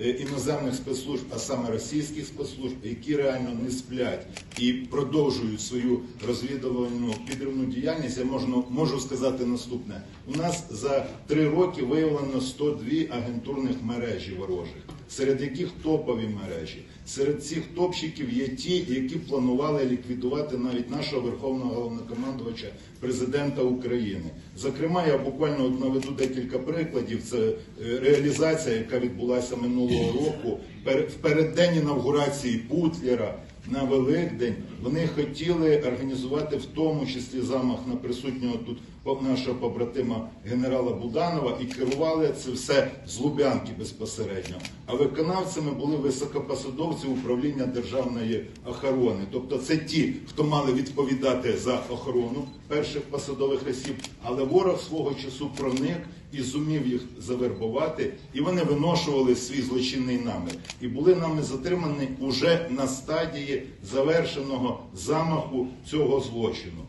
е, іноземних спецслужб, а саме російських спецслужб, які реально не сплять і продовжують свою розвідувальну підривну діяльність, я можу, можу сказати наступне: у нас за три роки виявлено 102 агентурних мережі ворожих, серед яких топові мережі. Серед цих топщиків є ті, які планували ліквідувати навіть нашого верховного головнокомандувача президента України. Зокрема, я буквально от наведу декілька прикладів. Це е, реалізація, яка відбулася минулого року в переддень інавгурації Путлера. На Великдень вони хотіли організувати в тому числі замах на присутнього тут нашого побратима генерала Буданова і керували це все з Лубянки безпосередньо. А виконавцями були високопосадовці управління державної охорони. Тобто це ті, хто мали відповідати за охорону перших посадових осіб, але ворог свого часу проник і зумів їх завербувати, і вони виношували свій злочинний намір. І були нами затримані уже на стадії завершеного замаху цього злочину.